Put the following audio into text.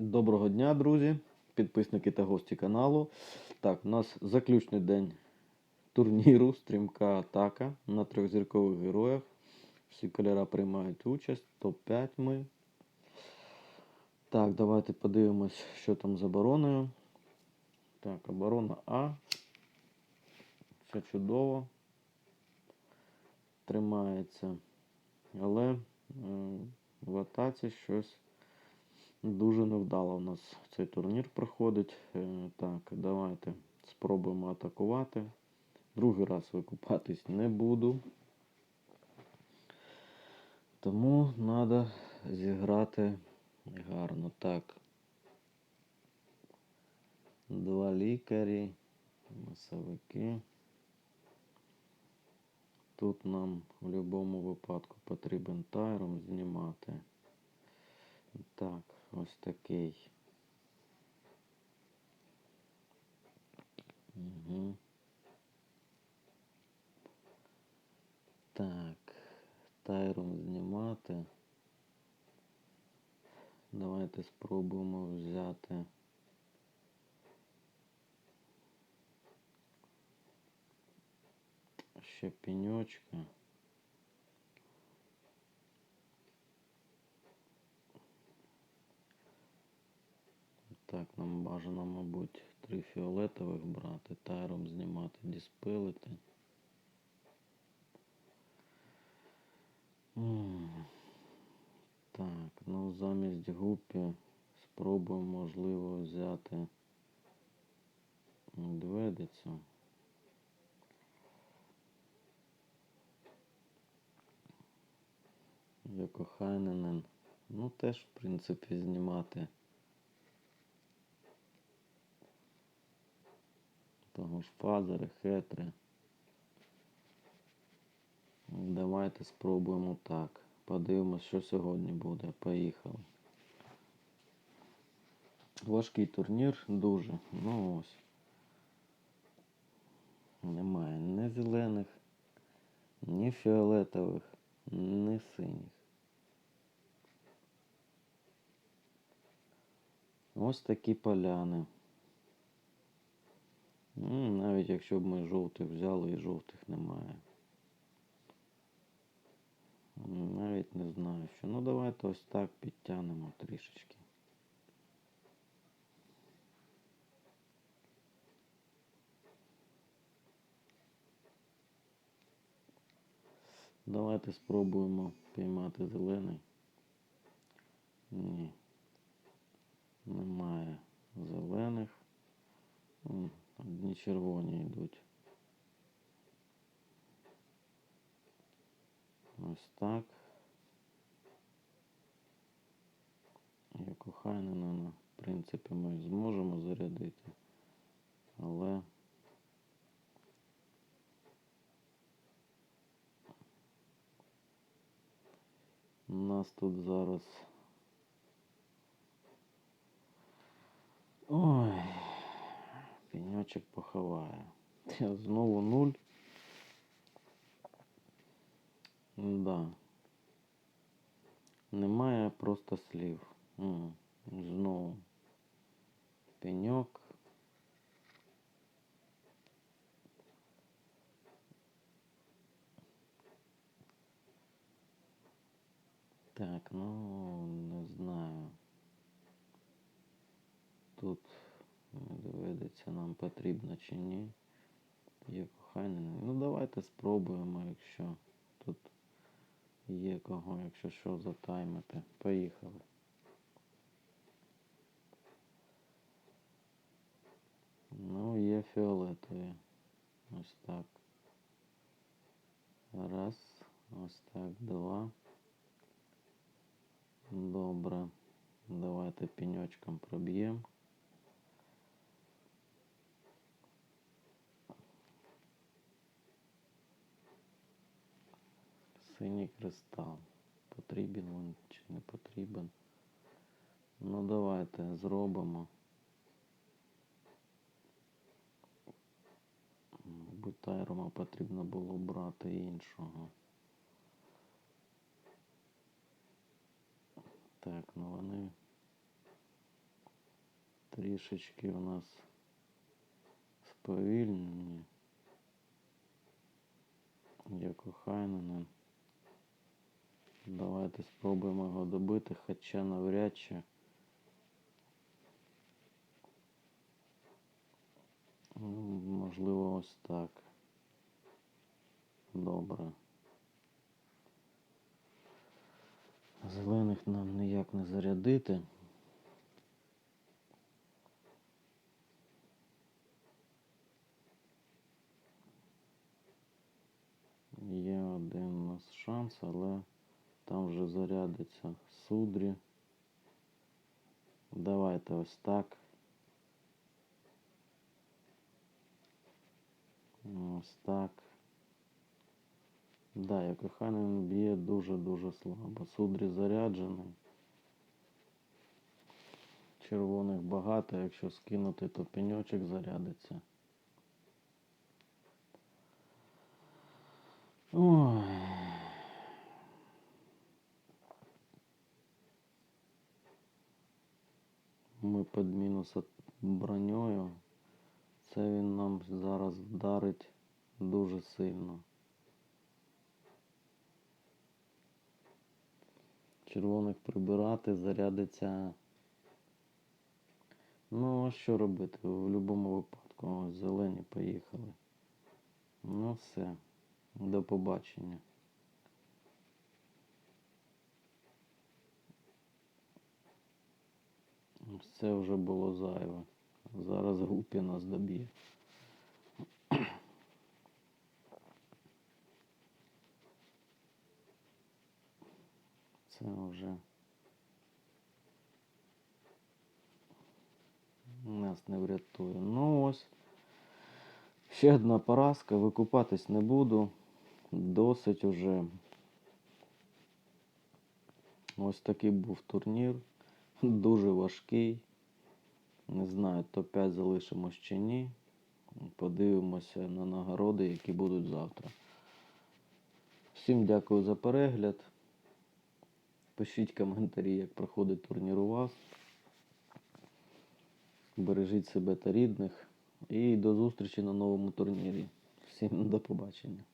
Доброго дня, друзі, підписники та гості каналу. Так, у нас заключний день турніру Стрімка Атака на трьохзіркових героях. Всі кольора приймають участь. Топ-5 ми. Так, давайте подивимось, що там з обороною. Так, оборона А. Все чудово. Тримається. Але е, в атаці щось Дуже невдало у нас цей турнір проходить. Е, Так, давайте спробуємо атакувати. Другий раз викупатись не буду. Тому треба зіграти гарно. Так. Два лікарі, масовики. Тут нам в будь-якому випадку потрібен тайром знімати. Ось такий. Угу. Так, тайром знімати. Давайте спробуємо взяти. Ще пеньочка. Так, нам бажано, мабуть, три фіолетових брати, тайром знімати, діспилити. Так, ну замість гупі спробуємо, можливо, взяти медведицю. Якохайненен. Ну, теж, в принципі, знімати. Ж фазери, хетри. Давайте спробуємо так. Подивимось, що сьогодні буде. Поїхали. Важкий турнір дуже. Ну ось. Немає ні зелених, ні фіолетових, ні синіх. Ось такі поляни. Ну, навіть якщо б ми жовтих взяли і жовтих немає. Навіть не знаю що. Ну давайте ось так підтягнемо трішечки. Давайте спробуємо піймати зелений. Ні. Немає зелених. Одні червоні йдуть. Ось так. Як у Хайнена, в принципі, ми зможемо зарядити, але у нас тут зараз. Ой, пеньочок поховає. Я знову нуль. Да. Немає просто слів. М, Знову. Пеньок. Так, ну доведеться нам потрібно чи ні. Є кохання. Ну давайте спробуємо, якщо тут є кого, якщо що затаймити. Поїхали. Ну, є фіолетові. Ось так. Раз. Ось так, два. Добре. Давайте пеньочком проб'ємо. Синій кристал. Потрібен він чи не потрібен. Ну давайте зробимо. Мабуть, тайрома потрібно було брати іншого. Так, ну вони трішечки у нас сповільнені. Як Хайненен. Давайте спробуємо його добити, хоча навряд чи. Можливо, ось так. Добре. Зелених нам ніяк не зарядити. Є один у нас шанс, але там вже зарядиться судрі. Давайте ось так. Ось так. Да, як він б'є дуже-дуже слабо. Судрі заряджений. Червоних багато, якщо скинути, то пеньочок зарядиться. Ой. Ми під мінус броньою. Це він нам зараз вдарить дуже сильно. Червоних прибирати, зарядиться. Ну, а що робити? В будь-якому випадку. Ось зелені поїхали. Ну все. До побачення. Це вже було зайве. Зараз групі нас доб'є. Це вже нас не врятує. Ну ось. Ще одна поразка, викупатись не буду. Досить уже. Ось такий був турнір. Дуже важкий. Не знаю, топ-5 залишимось чи ні. Подивимося на нагороди, які будуть завтра. Всім дякую за перегляд. Пишіть коментарі, як проходить турнір у вас. Бережіть себе та рідних. І до зустрічі на новому турнірі. Всім до побачення.